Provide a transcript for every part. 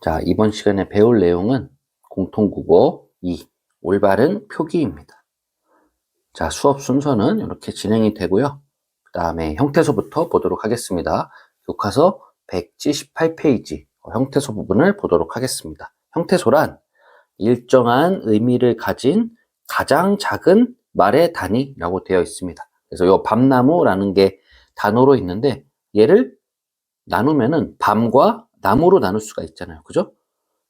자, 이번 시간에 배울 내용은 공통국어 2, 올바른 표기입니다. 자, 수업 순서는 이렇게 진행이 되고요. 그 다음에 형태소부터 보도록 하겠습니다. 교과서 178페이지 어, 형태소 부분을 보도록 하겠습니다. 형태소란 일정한 의미를 가진 가장 작은 말의 단위라고 되어 있습니다. 그래서 이 밤나무라는 게 단어로 있는데 얘를 나누면은 밤과 나무로 나눌 수가 있잖아요. 그죠?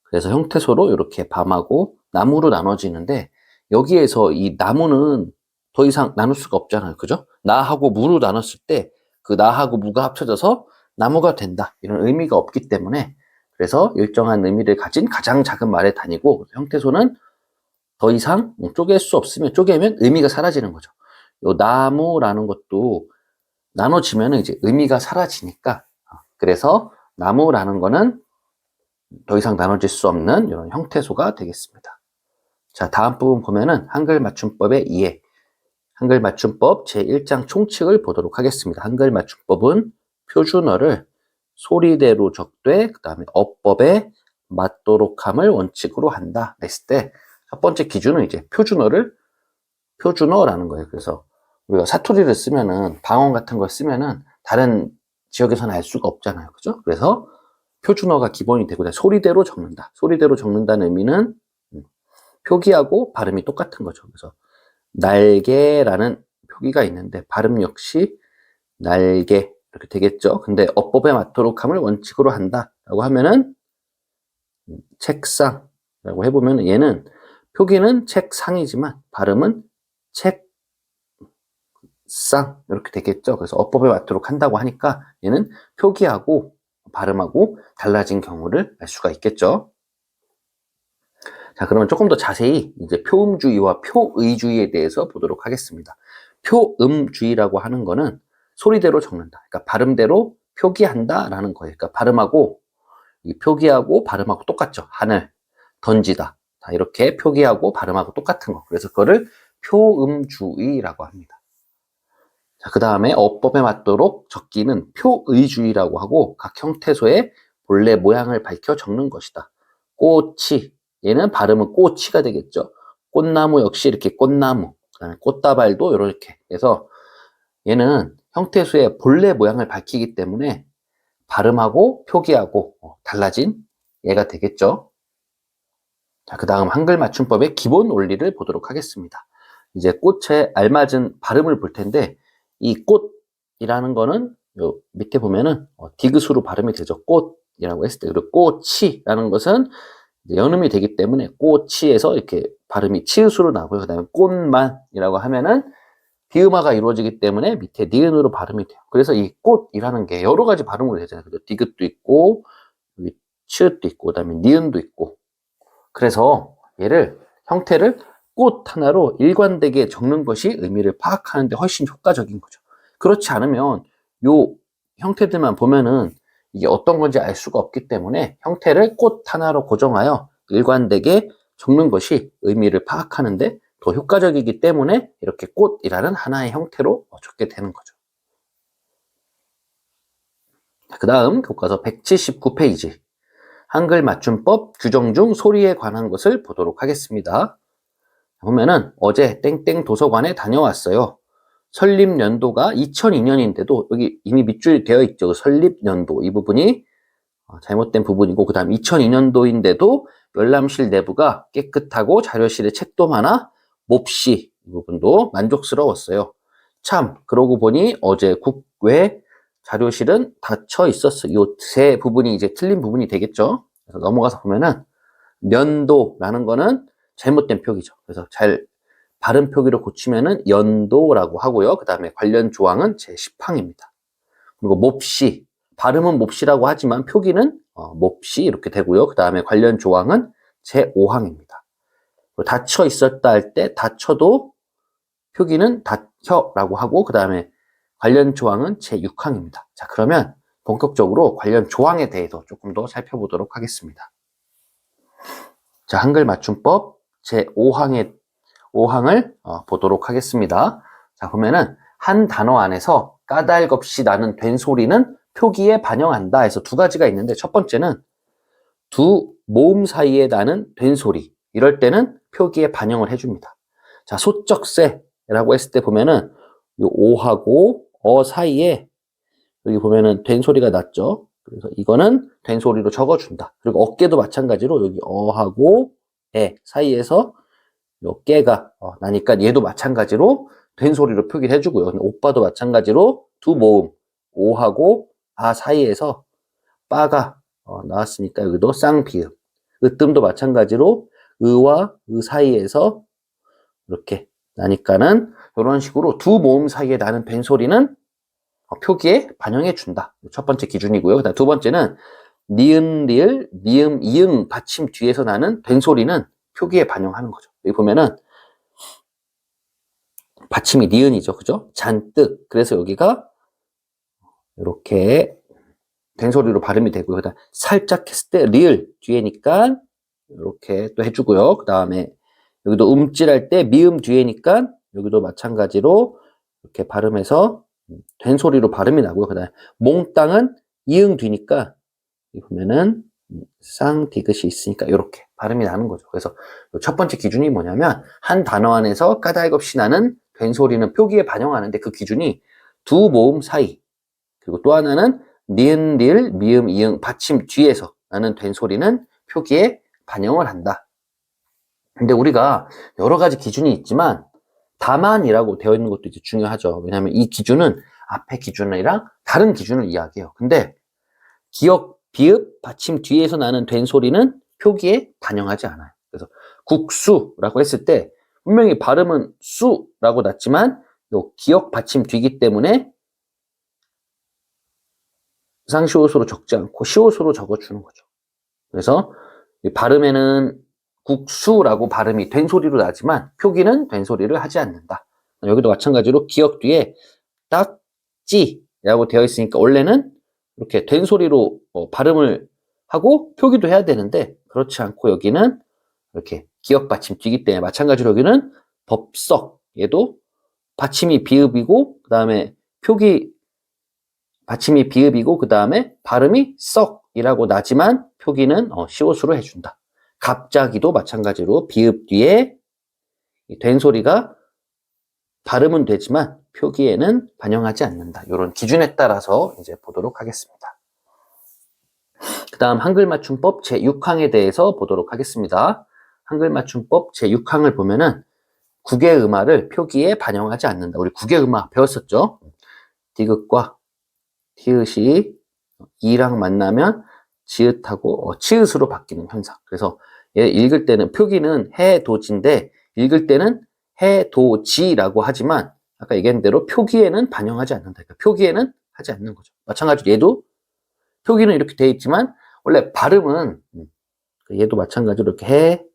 그래서 형태소로 이렇게 밤하고 나무로 나눠지는데 여기에서 이 나무는 더 이상 나눌 수가 없잖아요. 그죠? 나하고 무로 나눴을 때 그 나하고 무가 합쳐져서 나무가 된다. 이런 의미가 없기 때문에 그래서 일정한 의미를 가진 가장 작은 말의 단위고 형태소는 더 이상 쪼갤 수 없으면 쪼개면 의미가 사라지는 거죠. 요 나무라는 것도 나눠지면 이제 의미가 사라지니까 어, 그래서 나무라는 거는 더 이상 나눠질 수 없는 이런 형태소가 되겠습니다. 자, 다음 부분 보면은 한글 맞춤법의 이해. 한글 맞춤법 제1장 총칙을 보도록 하겠습니다. 한글 맞춤법은 표준어를 소리대로 적되 그 다음에 어법에 맞도록 함을 원칙으로 한다 했을 때 첫 번째 기준은 이제 표준어를 표준어라는 거예요. 그래서 우리가 사투리를 쓰면은 방언 같은 걸 쓰면은 다른 지역에서는 알 수가 없잖아요. 그죠? 그래서 표준어가 기본이 되고 소리대로 적는다. 소리대로 적는다는 의미는 음, 표기하고 발음이 똑같은 거죠. 그래서 날개라는 표기가 있는데 발음 역시 날개 이렇게 되겠죠. 근데 어법에 맞도록 함을 원칙으로 한다라고 하면은 음, 책상라고 해보면 얘는 표기는 책상이지만 발음은 책 상 이렇게 되겠죠. 그래서 어법에 맞도록 한다고 하니까 얘는 표기하고 발음하고 달라진 경우를 알 수가 있겠죠. 자, 그러면 조금 더 자세히 이제 표음주의와 표의주의에 대해서 보도록 하겠습니다. 표음주의라고 하는 거는 소리대로 적는다. 그러니까 발음대로 표기한다라는 거예요. 그러니까 발음하고 이 표기하고 발음하고 똑같죠. 하늘, 던지다. 다 이렇게 표기하고 발음하고 똑같은 거. 그래서 그거를 표음주의라고 합니다. 자, 그 다음에 어법에 맞도록 적기는 표의주의라고 하고 각 형태소의 본래 모양을 밝혀 적는 것이다. 꽃이, 얘는 발음은 꽃이가 되겠죠. 꽃나무 역시 이렇게 꽃나무, 그 다음에 꽃다발도 이렇게 해서 얘는 형태소의 본래 모양을 밝히기 때문에 발음하고 표기하고 어, 달라진 얘가 되겠죠. 자, 그 다음 한글 맞춤법의 기본 원리를 보도록 하겠습니다. 이제 꽃에 알맞은 발음을 볼 텐데 이 꽃이라는 거는 요 밑에 보면은 어, 디귿으로 발음이 되죠. 꽃이라고 했을 때 그리고 꽃이라는 것은 연음이 되기 때문에 꽃이에서 이렇게 발음이 치읓으로 나고요. 그다음에 꽃만이라고 하면은 비음화가 이루어지기 때문에 밑에 니은으로 발음이 돼요. 그래서 이 꽃이라는 게 여러 가지 발음으로 되잖아요. 그죠? 디귿도 있고 치읓도 있고 그다음에 니은도 있고 그래서 얘를 형태를 꽃 하나로 일관되게 적는 것이 의미를 파악하는 데 훨씬 효과적인 거죠. 그렇지 않으면 요 형태들만 보면은 이게 어떤 건지 알 수가 없기 때문에 형태를 꽃 하나로 고정하여 일관되게 적는 것이 의미를 파악하는데 더 효과적이기 때문에 이렇게 꽃이라는 하나의 형태로 적게 되는 거죠. 그 다음 교과서 179페이지 한글 맞춤법 규정 중 소리에 관한 것을 보도록 하겠습니다. 보면은 어제 땡땡 도서관에 다녀왔어요. 설립 연도가 2002년인데도 여기 이미 밑줄 되어 있죠. 그 설립 연도 이 부분이 어, 잘못된 부분이고 그 다음 2002년도인데도 열람실 내부가 깨끗하고 자료실에 책도 많아 몹시 이 부분도 만족스러웠어요. 참 그러고 보니 어제 국외 자료실은 닫혀 있었어요. 이 세 부분이 이제 틀린 부분이 되겠죠. 그래서 넘어가서 보면은 면도라는 거는 잘못된 표기죠. 그래서 잘 발음 표기를 고치면은 연도라고 하고요. 그 다음에 관련 조항은 제10항입니다. 그리고 몹시 발음은 몹시라고 하지만 표기는 어, 몹시 이렇게 되고요. 그 다음에 관련 조항은 제5항입니다. 닫혀 있었다 할 때 닫혀도 표기는 닫혀라고 하고 그 다음에 관련 조항은 제6항입니다. 자 그러면 본격적으로 관련 조항에 대해서 조금 더 살펴보도록 하겠습니다. 자 한글 맞춤법 제 5항의 5항을 어, 보도록 하겠습니다. 자 보면은 한 단어 안에서 까닭없이 나는 된 소리는 표기에 반영한다 해서 두 가지가 있는데 첫 번째는 두 모음 사이에 나는 된소리. 이럴 때는 표기에 반영을 해줍니다. 자, 소쩍새라고 했을 때 보면은 요 오하고 어 사이에 여기 보면은 된소리가 났죠. 그래서 이거는 된소리로 적어준다. 그리고 어깨도 마찬가지로 여기 어하고 에 사이에서 요 깨가 어, 나니까 얘도 마찬가지로 된 소리로 표기를 해주고요. 오빠도 마찬가지로 두 모음 오하고 아 사이에서 빠가 어, 나왔으니까 여기도 쌍비읍. 으뜸도 마찬가지로 의와 의 사이에서 이렇게 나니까는 이런 식으로 두 모음 사이에 나는 된소리는 어, 표기에 반영해 준다. 첫 번째 기준이고요. 그다음 두 번째는 니은, 리을, 미음, 이응 받침 뒤에서 나는 된소리는 표기에 반영하는 거죠. 여기 보면은 받침이 니은이죠. 그죠? 잔뜩. 그래서 여기가 이렇게 된소리로 발음이 되고요. 그다음 살짝 했을 때 리을 뒤에니까 이렇게 또 해주고요. 그 다음에 여기도 음질할 때 미음 뒤에니까 여기도 마찬가지로 이렇게 발음해서 된 소리로 발음이 나고요. 그 다음에 몽땅은 이응 뒤니까 보면은 쌍 디귿이 있으니까 이렇게 발음이 나는 거죠. 그래서 첫 번째 기준이 뭐냐면 한 단어 안에서 까닭 없이 나는 된 소리는 표기에 반영하는데 그 기준이 두 모음 사이 그리고 또 하나는 니은, 리을, 미음, 이응 받침 뒤에서 나는 된 소리는 표기에 반영을 한다. 근데 우리가 여러 가지 기준이 있지만 다만이라고 되어 있는 것도 이제 중요하죠. 왜냐하면 이 기준은 앞에 기준이랑 다른 기준을 이야기해요. 근데 기억, 비읍, 받침 뒤에서 나는 된 소리는 표기에 반영하지 않아요. 그래서 국수라고 했을 때 분명히 발음은 수라고 났지만 요 기억 받침 뒤기 때문에 상시옷으로 적지 않고 시옷으로 적어주는 거죠. 그래서 이 발음에는 국수라고 발음이 된 소리로 나지만 표기는 된 소리를 하지 않는다. 여기도 마찬가지로 기억 뒤에 딱지라고 되어 있으니까 원래는 이렇게 된 소리로 어, 발음을 하고 표기도 해야 되는데 그렇지 않고 여기는 이렇게 기억 받침 뒤기 때문에 마찬가지로 여기는 법석 얘도 받침이 비읍이고 그 다음에 표기 받침이 비읍이고 그 다음에 발음이 썩이라고 나지만 표기는 어, 시옷으로 해준다. 갑자기도 마찬가지로 비읍 뒤에 된 소리가 발음은 되지만 표기에는 반영하지 않는다. 이런 기준에 따라서 이제 보도록 하겠습니다. 그 다음 한글 맞춤법 제6항에 대해서 보도록 하겠습니다. 한글 맞춤법 제6항을 보면은 국의 음화를 표기에 반영하지 않는다. 우리 국의 음화 배웠었죠? 디귿과 티읕이 이랑 만나면 지읒하고 어, 치읒으로 바뀌는 현상. 그래서 얘 읽을 때는 표기는 해도지인데 읽을 때는 해도지라고 하지만 아까 얘기한 대로 표기에는 반영하지 않는다. 그러니까 표기에는 하지 않는 거죠. 마찬가지로 얘도 표기는 이렇게 돼 있지만 원래 발음은 음, 얘도 마찬가지로 이렇게 해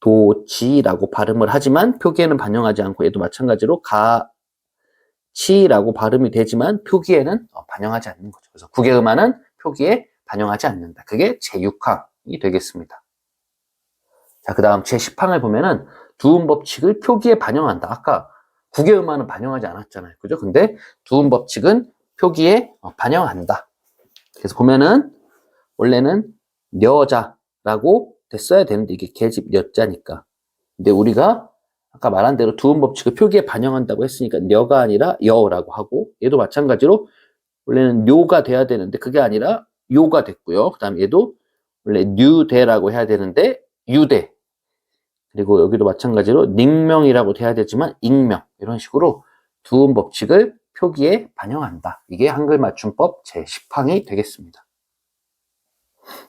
도 지라고 발음을 하지만 표기에는 반영하지 않고 얘도 마찬가지로 가 치라고 발음이 되지만 표기에는 어, 반영하지 않는 거죠. 그래서 국외음화는 표기에 반영하지 않는다. 그게 제6항이 되겠습니다. 자, 그 다음 제10항을 보면은 두음 법칙을 표기에 반영한다. 아까 국외음화는 반영하지 않았잖아요. 그죠? 근데 두음 법칙은 표기에 어, 반영한다. 그래서 보면은 원래는 녀자라고 됐어야 되는데 이게 계집 녀자니까. 근데 우리가 아까 말한 대로 두음 법칙을 표기에 반영한다고 했으니까 녀가 아니라 여라고 하고 얘도 마찬가지로 원래는 뇨가 돼야 되는데 그게 아니라 요가 됐고요. 그 다음 얘도 원래 뉴대라고 해야 되는데 유대. 그리고 여기도 마찬가지로 닉명이라고 돼야 되지만 익명. 이런 식으로 두음 법칙을 표기에 반영한다. 이게 한글 맞춤법 제10항이 되겠습니다.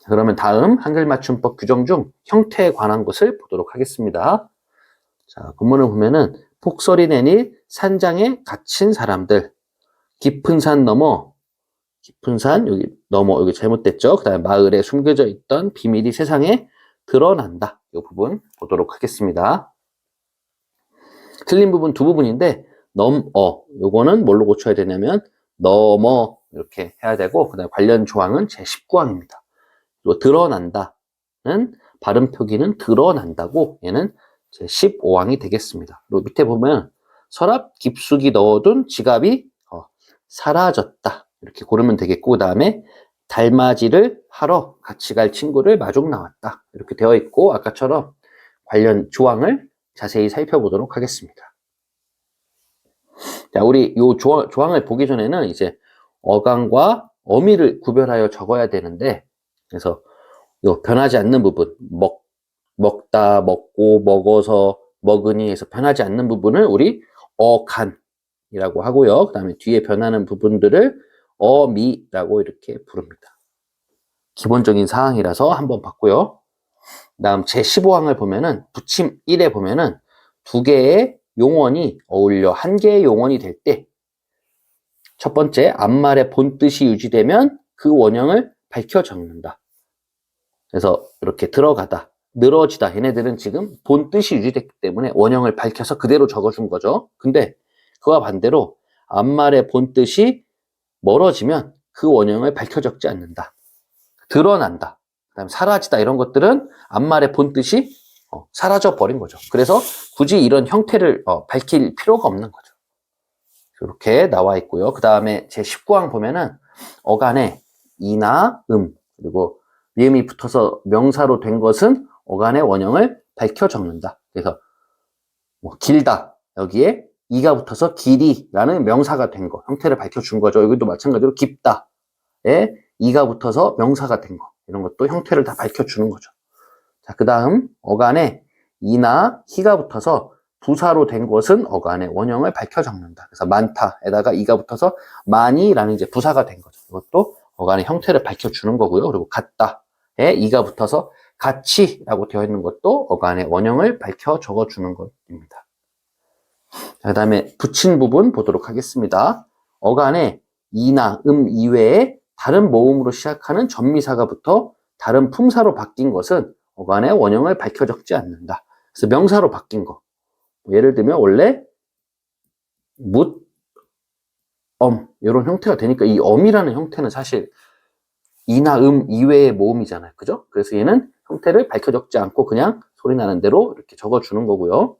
자, 그러면 다음 한글 맞춤법 규정 중 형태에 관한 것을 보도록 하겠습니다. 자, 본문을 보면은 폭설이 내니 산장에 갇힌 사람들, 깊은 산 넘어, 깊은 산 여기 넘어 여기 잘못됐죠. 그다음에 마을에 숨겨져 있던 비밀이 세상에 드러난다. 이 부분 보도록 하겠습니다. 틀린 부분 두 부분인데 넘어 요거는 뭘로 고쳐야 되냐면 넘어 이렇게 해야 되고 그다음에 관련 조항은 제 19항입니다. 또 드러난다는 발음 표기는 드러난다고 얘는 제 15항이 되겠습니다. 그리고 밑에 보면 서랍 깊숙이 넣어둔 지갑이 어, 사라졌다. 이렇게 고르면 되겠고 그 다음에 달맞이를 하러 같이 갈 친구를 마중 나왔다. 이렇게 되어 있고 아까처럼 관련 조항을 자세히 살펴보도록 하겠습니다. 자, 우리 요 조항, 조항을 보기 전에는 이제 어강과 어미를 구별하여 적어야 되는데 그래서 요 변하지 않는 부분 먹 먹다 먹고 먹어서 먹으니 해서 변하지 않는 부분을 우리 어간이라고 하고요. 그다음에 뒤에 변하는 부분들을 어미라고 이렇게 부릅니다. 기본적인 사항이라서 한번 봤고요. 다음 제15항을 보면은 부침 1에 보면은 두 개의 용언이 어울려 한 개의 용언이 될 때 첫 번째 앞말의 본뜻이 유지되면 그 원형을 밝혀 적는다. 그래서 이렇게 들어가다, 늘어지다 얘네들은 지금 본뜻이 유지됐기 때문에 원형을 밝혀서 그대로 적어준 거죠. 근데 그와 반대로 앞말의 본뜻이 멀어지면 그 원형을 밝혀 적지 않는다. 드러난다. 그다음 사라지다 이런 것들은 앞말의 본 뜻이 어, 사라져 버린 거죠. 그래서 굳이 이런 형태를 어, 밝힐 필요가 없는 거죠. 이렇게 나와 있고요. 그 다음에 제 19항 보면은 어간에 이나 음 그리고 미음이 붙어서 명사로 된 것은 어간의 원형을 밝혀 적는다. 그래서 뭐 길다 여기에 이가 붙어서 길이라는 명사가 된 거, 형태를 밝혀준 거죠. 여기도 마찬가지로 깊다에 이가 붙어서 명사가 된 거, 이런 것도 형태를 다 밝혀주는 거죠. 자, 그 다음 어간에 이나 희가 붙어서 부사로 된 것은 어간의 원형을 밝혀 적는다. 그래서 많다에다가 이가 붙어서 많이라는 이제 부사가 된 거죠. 이것도 어간의 형태를 밝혀주는 거고요. 그리고 같다에 이가 붙어서 같이라고 되어 있는 것도 어간의 원형을 밝혀 적어주는 것입니다. 그 다음에 붙인 부분 보도록 하겠습니다. 어간에 이나 음 이외에 다른 모음으로 시작하는 전미사가 붙어 다른 품사로 바뀐 것은 어간의 원형을 밝혀 적지 않는다. 그래서 명사로 바뀐 거. 뭐 예를 들면 원래 묻, 엄 이런 형태가 되니까 이 엄이라는 형태는 사실 이나 음 이외의 모음이잖아요. 그죠? 그래서 얘는 형태를 밝혀 적지 않고 그냥 소리 나는 대로 이렇게 적어 주는 거고요.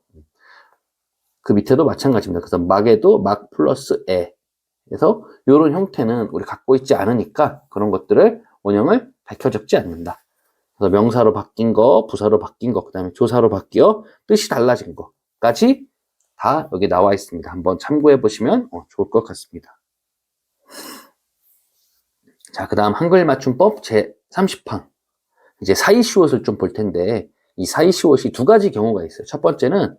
그 밑에도 마찬가지입니다. 그래서 막에도 막 플러스 에. 그래서 이런 형태는 우리 갖고 있지 않으니까 그런 것들을 원형을 밝혀 적지 않는다. 그래서 명사로 바뀐 거, 부사로 바뀐 거, 그 다음에 조사로 바뀌어 뜻이 달라진 거까지 다 여기 나와 있습니다. 한번 참고해 보시면 어, 좋을 것 같습니다. 자, 그 다음 한글 맞춤법 제 30항. 이제 사이시옷을 좀 볼 텐데, 이 사이시옷이 두 가지 경우가 있어요. 첫 번째는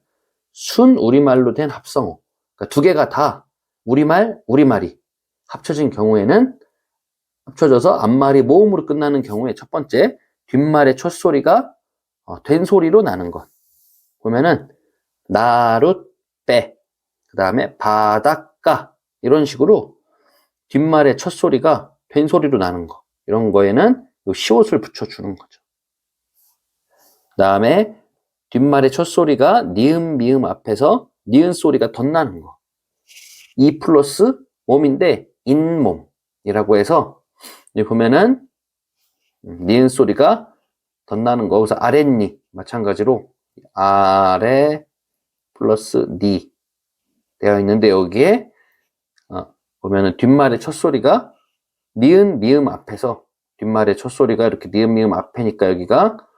순 우리말로 된 합성어. 그러니까 두 개가 다 우리말, 우리말이 합쳐진 경우에는 합쳐져서 앞말이 모음으로 끝나는 경우에 첫 번째, 뒷말의 첫 소리가 어, 된 소리로 나는 것. 보면은 나룻 빼, 그 다음에 바닷가 이런 식으로 뒷말의 첫 소리가 된 소리로 나는 거. 이런 거에는 요 시옷을 붙여 주는 거죠. 그 다음에 뒷말의 첫 소리가 니은, 미음 앞에서 니은 소리가 덧나는 거. 이 플러스 몸인데 인몸이라고 해서 여기 보면은 니은 소리가 덧나는 거. 그래서 아랫니 마찬가지로 아래 플러스 니 되어 있는데 여기에 어, 보면은 뒷말의 첫 소리가 니은 미음 앞에서 뒷말의 첫 소리가 이렇게 니은 미음 앞에니까 여기가 어,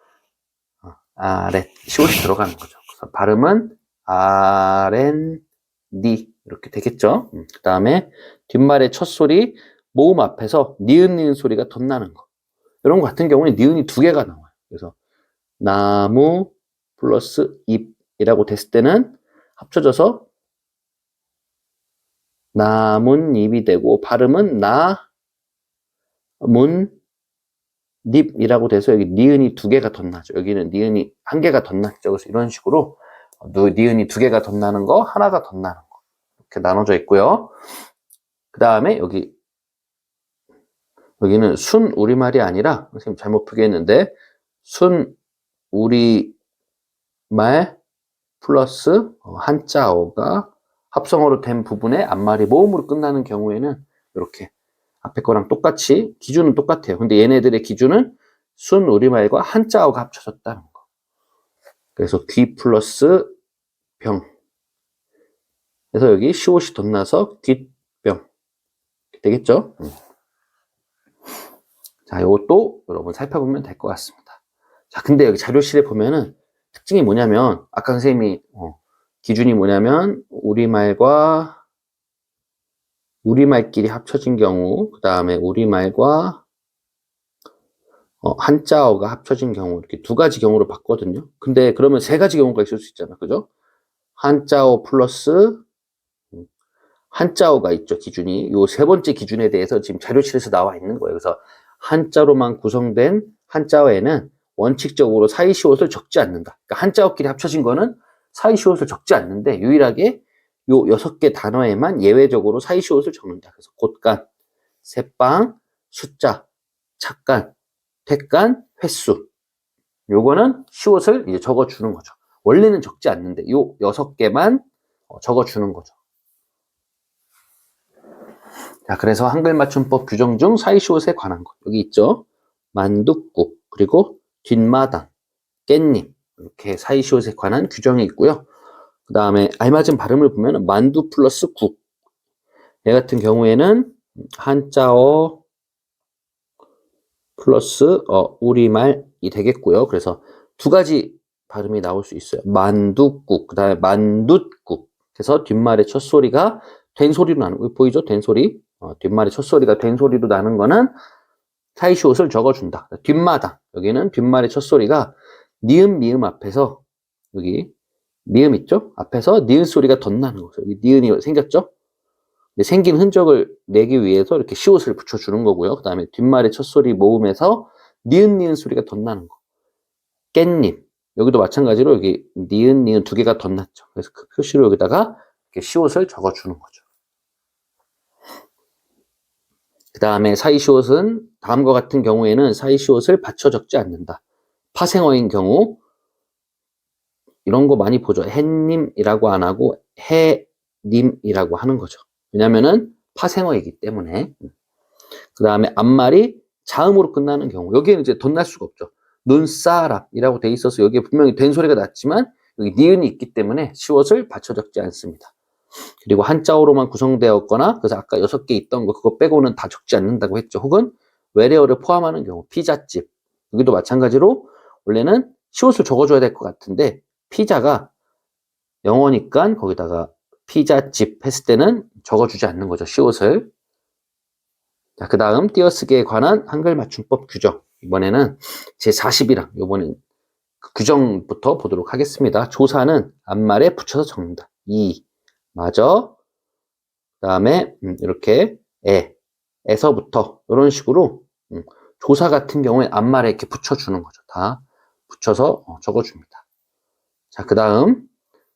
아래 시옷이 들어가는 거죠. 그래서 발음은 아렌 니 이렇게 되겠죠. 음, 그 다음에 뒷말의 첫 소리 모음 앞에서 니은 니은 소리가 덧나는 거. 이런 거 같은 경우는 니은이 두 개가 나와요. 그래서 나무 플러스 잎이라고 됐을 때는 합쳐져서 나뭇잎이 되고 발음은 나 문 닙이라고 돼서 여기 니은이 두 개가 덧나죠. 여기는 니은이 한 개가 덧났죠. 그래서 이런 식으로 니은이 두 개가 덧나는 거, 하나가 덧나는 거 이렇게 나눠져 있고요. 그 다음에 여기 여기는 순 우리말이 아니라 선생님 잘못 표기했는데 순 우리말 플러스 한자어가 합성어로 된 부분에 앞말이 모음으로 끝나는 경우에는 이렇게 앞에 거랑 똑같이 기준은 똑같아요. 근데 얘네들의 기준은 순 우리말과 한자어가 합쳐졌다는 거. 그래서 귀 플러스 병. 그래서 여기 시옷이 덧나서 귓병. 되겠죠? 자, 이것도 여러분 살펴보면 될 것 같습니다. 자, 근데 여기 자료실에 보면은 특징이 뭐냐면, 아까 선생님이, 어, 기준이 뭐냐면, 우리말과 우리말끼리 합쳐진 경우, 그 다음에 우리말과 어, 한자어가 합쳐진 경우, 이렇게 두 가지 경우로 봤거든요. 근데 그러면 세 가지 경우가 있을 수 있잖아. 그죠? 한자어 플러스 음, 한자어가 있죠, 기준이. 요 세 번째 기준에 대해서 지금 자료실에서 나와 있는 거예요. 그래서 한자로만 구성된 한자어에는 원칙적으로 사이시옷을 적지 않는다. 그러니까 한자어끼리 합쳐진 거는 사이시옷을 적지 않는데 유일하게 요 여섯 개 단어에만 예외적으로 사이시옷을 적는다. 그래서 곳간, 새빵, 숫자, 착간, 택간, 횟수. 요거는 시옷을 이제 적어주는 거죠. 원래는 적지 않는데 요 여섯 개만 어, 적어주는 거죠. 자, 그래서 한글 맞춤법 규정 중 사이시옷에 관한 것. 여기 있죠. 만둣국, 그리고 뒷마당, 깻잎. 이렇게 사이시옷에 관한 규정이 있고요. 그 다음에 알맞은 발음을 보면 만두 플러스 국. 얘 같은 경우에는 한자어 플러스 어, 우리말이 되겠고요. 그래서 두 가지 발음이 나올 수 있어요. 만두국, 그 다음에 만둣국. 그래서 뒷말의 첫 소리가 된 소리로 나는 거 보이죠? 된 소리. 어, 뒷말의 첫 소리가 된 소리로 나는 거는 사이시옷을 적어준다. 뒷마당. 여기는 뒷말의 첫 소리가 니은 미음 앞에서 여기 미음 있죠? 앞에서 니은 소리가 덧나는 거죠. 여기 니은이 생겼죠? 생긴 흔적을 내기 위해서 이렇게 시옷을 붙여주는 거고요. 그 다음에 뒷말의 첫 소리 모음에서 니은 니은 소리가 덧나는 거. 깻잎. 여기도 마찬가지로 여기 니은 니은 두 개가 덧났죠. 그래서 그 표시로 여기다가 이렇게 시옷을 적어주는 거죠. 그 다음에 사이시옷은 다음과 같은 경우에는 사이시옷을 받쳐 적지 않는다. 파생어인 경우 이런 거 많이 보죠. 햇님이라고 안 하고 해님이라고 하는 거죠. 왜냐면은 파생어이기 때문에. 그 다음에 앞말이 자음으로 끝나는 경우 여기에는 이제 덧날 수가 없죠. 눈사람이라고 돼 있어서 여기에 분명히 된 소리가 났지만 여기 니은이 있기 때문에 시옷을 받쳐 적지 않습니다. 그리고 한자어로만 구성되었거나 그래서 아까 여섯 개 있던 거 그거 빼고는 다 적지 않는다고 했죠. 혹은 외래어를 포함하는 경우 피자집 여기도 마찬가지로 원래는 시옷을 적어줘야 될 것 같은데 피자가 영어니까 거기다가 피자집 했을 때는 적어주지 않는 거죠. 시옷을. 자, 그 다음 띄어쓰기에 관한 한글 맞춤법 규정. 이번에는 제40이랑 요번엔 그 규정부터 보도록 하겠습니다. 조사는 앞말에 붙여서 적는다. 이, 마저, 그 다음에 음, 이렇게 에, 에서부터 이런 식으로 음, 조사 같은 경우에 앞말에 이렇게 붙여주는 거죠. 다 붙여서 어, 적어줍니다. 자, 그 다음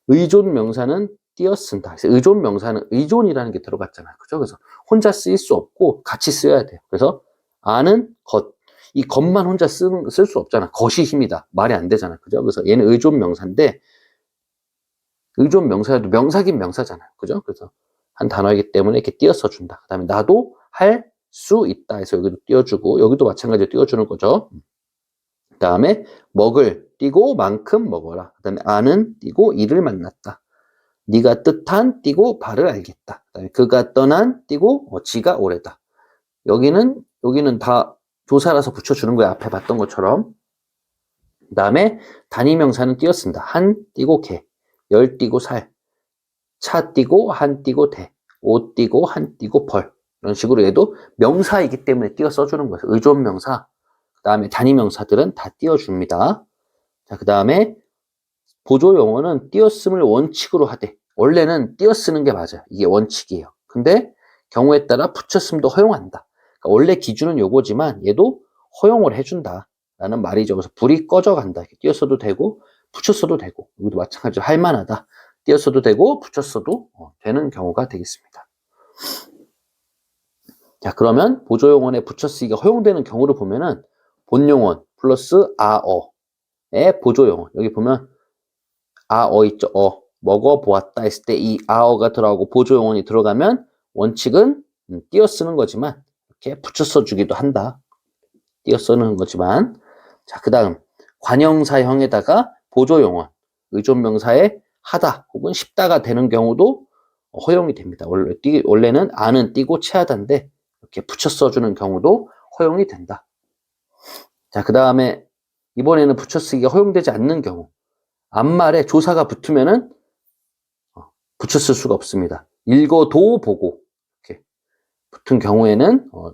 의존 명사는 띄어쓴다. 의존 명사는 의존이라는 게 들어갔잖아요. 그죠? 그래서 혼자 쓰일 수 없고 같이 써야 돼요. 그래서 아는 것. 이 것만 혼자 쓸 수 없잖아. 것이 힘이다. 말이 안 되잖아. 그죠? 그래서 얘는 의존 명사인데 의존 명사여도 명사긴 명사잖아요. 그죠? 그래서 한 단어이기 때문에 이렇게 띄어써 준다. 그 다음에 나도 할 수 있다 해서 여기도 띄워주고 여기도 마찬가지로 띄워주는 거죠. 그 다음에 먹을 띄고 만큼 먹어라. 그 다음에 아는 띄고 이를 만났다. 네가 뜻한 띄고 발을 알겠다. 그다음에 그가 떠난 띄고 어, 지가 오래다. 여기는 여기는 다 조사라서 붙여주는 거야. 앞에 봤던 것처럼. 그 다음에 단위명사는 띄어쓴다. 한 띄고 개, 열 띄고 살, 차 띄고 한 띄고 대, 옷 띄고 한 띄고 벌. 이런 식으로 얘도 명사이기 때문에 띄어 써주는 거예요. 의존명사. 그 다음에 단위명사들은 다 띄워줍니다. 자, 그 다음에 보조 용어는 띄어쓰을 원칙으로 하되 원래는 띄어쓰는 게 맞아요. 이게 원칙이에요. 근데 경우에 따라 붙였음도 허용한다. 그러니까 원래 기준은 요거지만 얘도 허용을 해준다. 라는 말이죠. 그래서 불이 꺼져간다. 띄었어도 되고 붙였어도 되고 여기도 마찬가지로 할만하다. 띄었어도 되고 붙였어도 어, 되는 경우가 되겠습니다. 자 그러면 보조용언에 붙여쓰기가 허용되는 경우를 보면은 본용언 플러스 아어의 보조용언 여기 보면 아어 있죠. 어. 먹어보았다 했을 때 이 아어가 들어가고 보조용언이 들어가면 원칙은 음, 띄어 쓰는 거지만 이렇게 붙여 써주기도 한다. 띄어 쓰는 거지만. 자 그 다음 관형사형에다가 보조용언 의존명사에 하다 혹은 쉽다가 되는 경우도 허용이 됩니다. 원래 띄, 원래는 아는 띄고 체하다인데 이렇게 붙여 써주는 경우도 허용이 된다. 자, 그 다음에 이번에는 붙여쓰기가 허용되지 않는 경우. 앞말에 조사가 붙으면은 어, 붙여쓸 수가 없습니다. 읽어도 보고 이렇게 붙은 경우에는 어,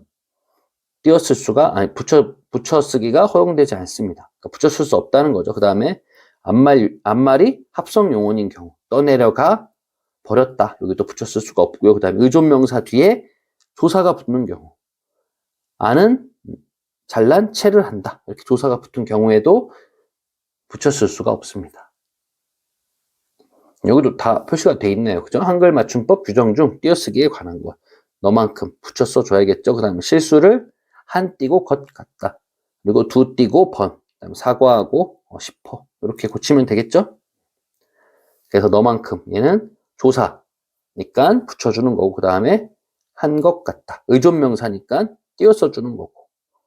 띄었을 수가 아니 붙여 붙여 쓰기가 허용되지 않습니다. 그러니까 붙여쓸 수 없다는 거죠. 그 다음에 앞말 앞말이 합성 용언인 경우 떠내려가 버렸다 여기도 붙여쓸 수가 없고요. 그 다음에 의존명사 뒤에 조사가 붙는 경우 아는 잘난 채를 한다 이렇게 조사가 붙은 경우에도 붙여쓸 수가 없습니다. 여기도 다 표시가 돼 있네요. 그죠? 한글 맞춤법 규정 중 띄어쓰기에 관한 것. 너만큼 붙여 써줘야겠죠. 그 다음에 실수를 한 띄고 것 같다. 그리고 두 띄고 번. 그다음에 사과하고 어, 싶어. 이렇게 고치면 되겠죠? 그래서 너만큼 얘는 조사니까 붙여주는 거고 그 다음에 한 것 같다. 의존명사니까 띄어 써주는 거고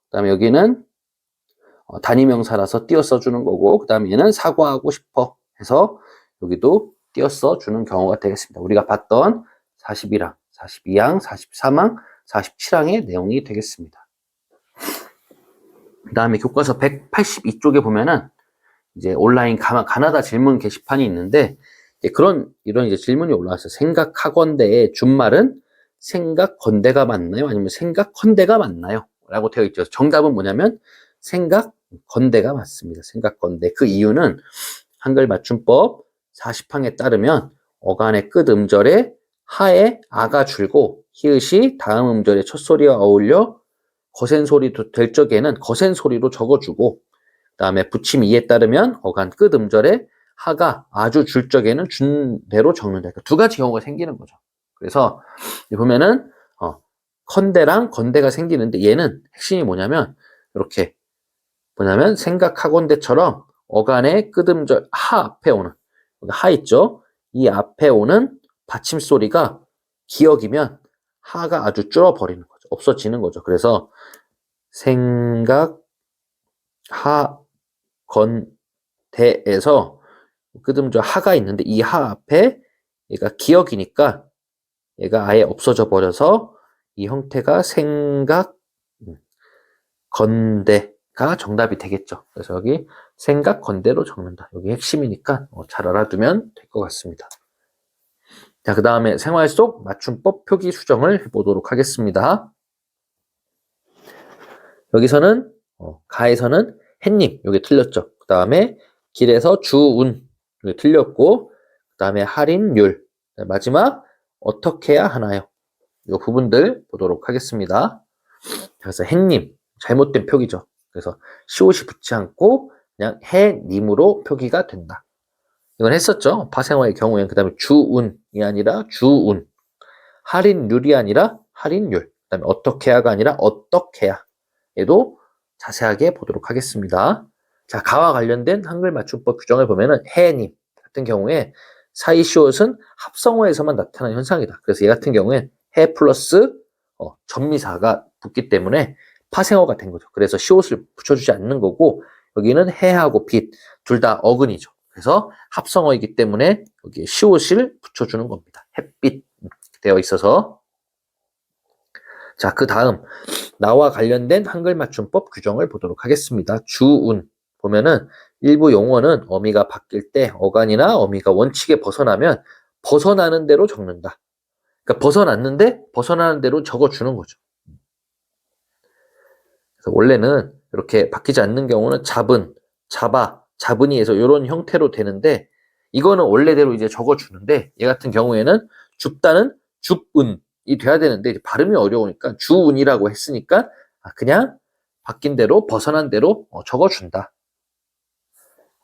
그 다음에 여기는 어, 단위명사라서 띄어 써주는 거고 그 다음에 얘는 사과하고 싶어 해서 여기도 띄어 써주는 경우가 되겠습니다. 우리가 봤던 41항, 42항, 43항, 47항의 내용이 되겠습니다. 그 다음에 교과서 182쪽에 보면은 이제 온라인 가, 가나다 질문 게시판이 있는데 이제 그런 이런 이제 질문이 올라왔어요. 생각하건대의 준말은 생각건대가 맞나요? 아니면 생각컨대가 맞나요? 라고 되어 있죠. 정답은 뭐냐면 생각 건대가 맞습니다. 생각 건대. 그 이유는 한글 맞춤법 40항에 따르면 어간의 끝 음절에 하에 아가 줄고 히읗이 다음 음절의 첫 소리와 어울려 거센 소리도 될 적에는 거센 소리로 적어주고 그다음에 붙임 이에 따르면 어간 끝 음절에 하가 아주 줄 적에는 준 대로 적는다. 그러니까 두 가지 경우가 생기는 거죠. 그래서 보면은 어, 컨대랑 건대가 생기는데 얘는 핵심이 뭐냐면 이렇게 뭐냐면 생각하건대처럼 어간의 끝음절 하 앞에 오는 하 있죠. 이 앞에 오는 받침 소리가 기억이면 하가 아주 줄어버리는 거죠. 없어지는 거죠. 그래서 생각 하 건대에서 끝음절 하가 있는데 이 하 앞에 얘가 기억이니까 얘가 아예 없어져 버려서 이 형태가 생각 음, 건대가 정답이 되겠죠. 그래서 여기 생각 건대로 적는다. 여기 핵심이니까 어, 잘 알아두면 될 것 같습니다. 자, 그 다음에 생활 속 맞춤법 표기 수정을 해보도록 하겠습니다. 여기서는 어, 가에서는 햇님 여기 틀렸죠. 그 다음에 길에서 주운 여기 틀렸고 그 다음에 할인율 마지막 어떻게 해야 하나요? 이 부분들 보도록 하겠습니다. 그래서 햇님 잘못된 표기죠. 그래서 시옷이 붙지 않고 그냥 해님으로 표기가 된다. 이건 했었죠. 파생어의 경우에는 그 다음에 주운이 아니라 주운 할인율이 아니라 할인율 그 다음에 어떻게 해야가 아니라 어떻게 해야 얘도 자세하게 보도록 하겠습니다. 자, 가와 관련된 한글 맞춤법 규정을 보면은 해님 같은 경우에 사이 시옷은 합성어에서만 나타나는 현상이다. 그래서 얘 같은 경우엔 해 플러스 어, 전미사가 붙기 때문에 파생어가 된 거죠. 그래서 시옷을 붙여주지 않는 거고 여기는 해하고 빛 둘 다 어근이죠. 그래서 합성어이기 때문에 여기에 시옷을 붙여주는 겁니다. 햇빛 되어 있어서 자, 그 다음 나와 관련된 한글 맞춤법 규정을 보도록 하겠습니다. 주운 보면은 일부 용어는 어미가 바뀔 때 어간이나 어미가 원칙에 벗어나면 벗어나는 대로 적는다. 그러니까 벗어났는데 벗어나는 대로 적어주는 거죠. 그래서 원래는 이렇게 바뀌지 않는 경우는 잡은, 잡아, 잡은이에서 이런 형태로 되는데 이거는 원래대로 이제 적어주는데 얘 같은 경우에는 줍다는 줍은 이 돼야 되는데 발음이 어려우니까 주운이라고 했으니까 아, 그냥 바뀐 대로 벗어난 대로 어, 적어준다.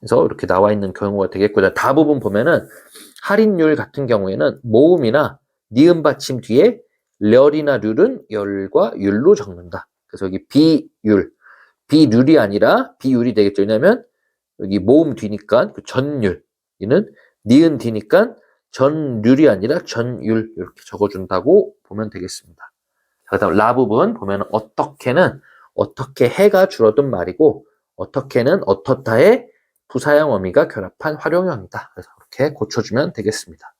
그래서 이렇게 나와 있는 경우가 되겠고 다부분 보면은 할인율 같은 경우에는 모음이나 니은 받침 뒤에 렬이나 률은 열과 율로 적는다. 그래서 여기 비율, 비률이 아니라 비율이 되겠죠. 왜냐하면 여기 모음 뒤니까 그 전율, 이는 니은 뒤니까 전률이 아니라 전율 이렇게 적어준다고 보면 되겠습니다. 그 다음 라 부분 보면 어떻게는 어떻게 해가 줄어든 말이고 어떻게는 어떻다의 부사형 어미가 결합한 활용형이다. 그래서 이렇게 고쳐주면 되겠습니다.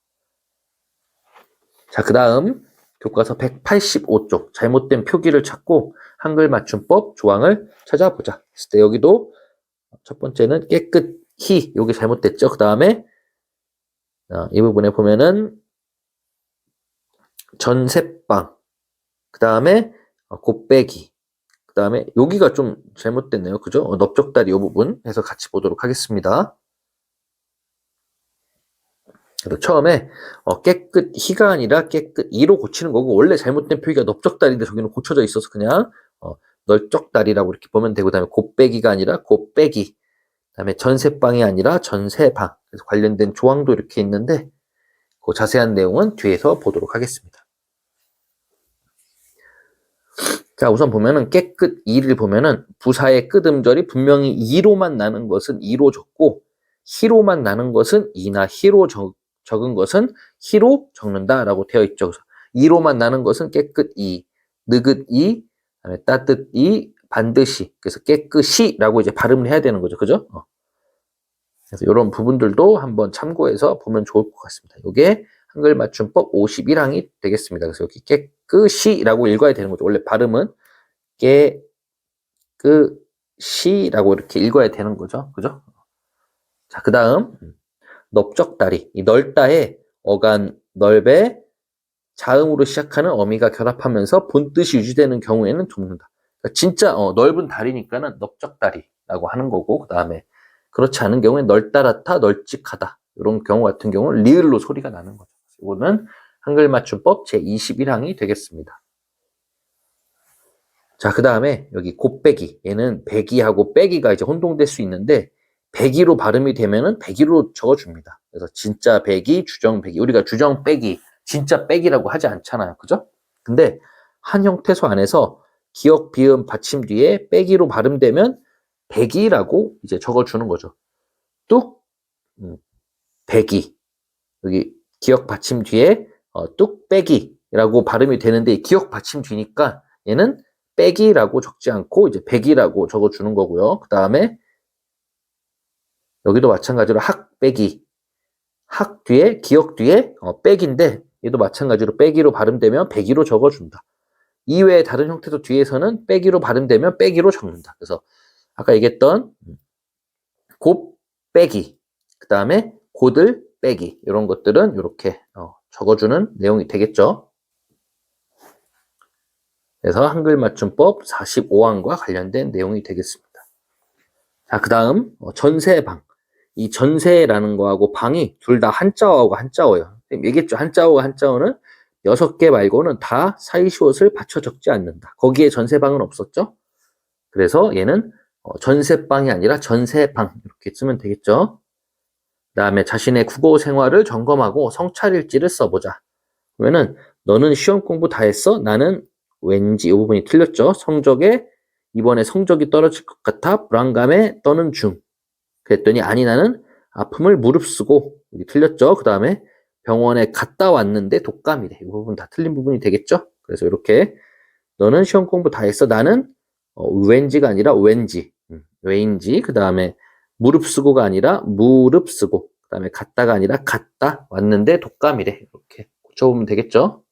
자, 그 다음 교과서 185쪽 잘못된 표기를 찾고 한글 맞춤법 조항을 찾아보자. 했을 때 여기도 첫 번째는 깨끗히 여기 잘못됐죠. 그 다음에 어, 이 부분에 보면은 전셋방 그 다음에 곱빼기 그 다음에 여기가 좀 잘못됐네요. 그죠? 어, 넓적다리 이 부분 해서 같이 보도록 하겠습니다. 그래서 처음에 어, 깨끗히가 아니라 깨끗이로 고치는 거고 원래 잘못된 표기가 넓적다리인데 저기는 고쳐져 있어서 그냥 어, 널쩍다리라고 이렇게 보면 되고 그다음에 곱빼기가 아니라 곱빼기 그다음에 전세방이 아니라 전세방 그래서 관련된 조항도 이렇게 있는데 그 자세한 내용은 뒤에서 보도록 하겠습니다. 자 우선 보면은 깨끗 이를 보면은 부사의 끝 음절이 분명히 이로만 나는 것은 이로 적고 히로만 나는 것은 이나 히로 적, 적은 것은 히로 적는다라고 되어 있죠. 이로만 나는 것은 깨끗 이, 느긋 이, 그다음에 따뜻 이, 반드시 그래서 깨끗이라고 이제 발음을 해야 되는 거죠. 그죠? 어. 그래서 이런 부분들도 한번 참고해서 보면 좋을 것 같습니다. 이게 한글 맞춤법 51항이 되겠습니다. 그래서 여기 깨끗이라고 읽어야 되는 거죠. 원래 발음은 깨끗이라고 이렇게 읽어야 되는 거죠. 그죠? 자, 그 다음 넓적다리. 이 넓다에 어간 넓에 자음으로 시작하는 어미가 결합하면서 본뜻이 유지되는 경우에는 돕는다. 그러니까 진짜 어, 넓은 다리니까는 넓적다리라고 하는 거고 그 다음에 그렇지 않은 경우에 넓다랗다, 널찍하다 이런 경우 같은 경우는 리을로 소리가 나는 거죠. 이거는 한글 맞춤법 제21항이 되겠습니다. 자, 그 다음에 여기 곱빼기. 얘는 배기하고 빼기가 이제 혼동될 수 있는데 배기로 발음이 되면은 배기로 적어줍니다. 그래서 진짜 배기, 주정 배기. 우리가 주정 빼기, 진짜 빼기라고 하지 않잖아요. 그죠? 근데 한 형태소 안에서 기억, 비음, 받침 뒤에 빼기로 발음되면 배기라고 이제 적어주는 거죠. 뚝, 음, 배기. 여기 기억 받침 뒤에 어, 뚝배기라고 발음이 되는데 기억 받침 뒤니까 얘는 빼기라고 적지 않고 이제 백이라고 적어주는 거고요. 그 다음에 여기도 마찬가지로 학 빼기 학 뒤에 기억 뒤에 어, 빼기인데 얘도 마찬가지로 빼기로 발음되면 백이로 적어준다. 이외에 다른 형태도 뒤에서는 빼기로 발음되면 빼기로 적는다. 그래서 아까 얘기했던 곱 빼기 그 다음에 고들 빼기 이런 것들은 이렇게 어, 적어주는 내용이 되겠죠. 그래서 한글 맞춤법 45항과 관련된 내용이 되겠습니다. 자, 그 다음 어, 전세방. 이 전세라는 거하고 방이 둘 다 한자어하고 한자어예요. 얘기했죠. 한자어와 한자어는 여섯 개 말고는 다 사이시옷을 받쳐 적지 않는다. 거기에 전세방은 없었죠. 그래서 얘는 어, 전세방이 아니라 전세방 이렇게 쓰면 되겠죠. 그 다음에 자신의 국어 생활을 점검하고 성찰일지를 써보자. 그러면은 너는 시험 공부 다 했어? 나는 왠지 이 부분이 틀렸죠. 성적에 이번에 성적이 떨어질 것 같아 불안감에 떠는 중. 그랬더니 아니 나는 아픔을 무릅쓰고 여기 틀렸죠. 그 다음에 병원에 갔다 왔는데 독감이래. 이 부분 다 틀린 부분이 되겠죠. 그래서 이렇게 너는 시험 공부 다 했어. 나는 어, 왠지가 아니라 왠지, 음, 왜인지. 그 다음에 무릅쓰고가 아니라 무릅쓰고. 그 다음에 갔다가 아니라 갔다 왔는데 독감이래. 이렇게 고쳐보면 되겠죠.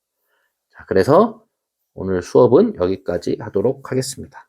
자, 그래서 오늘 수업은 여기까지 하도록 하겠습니다.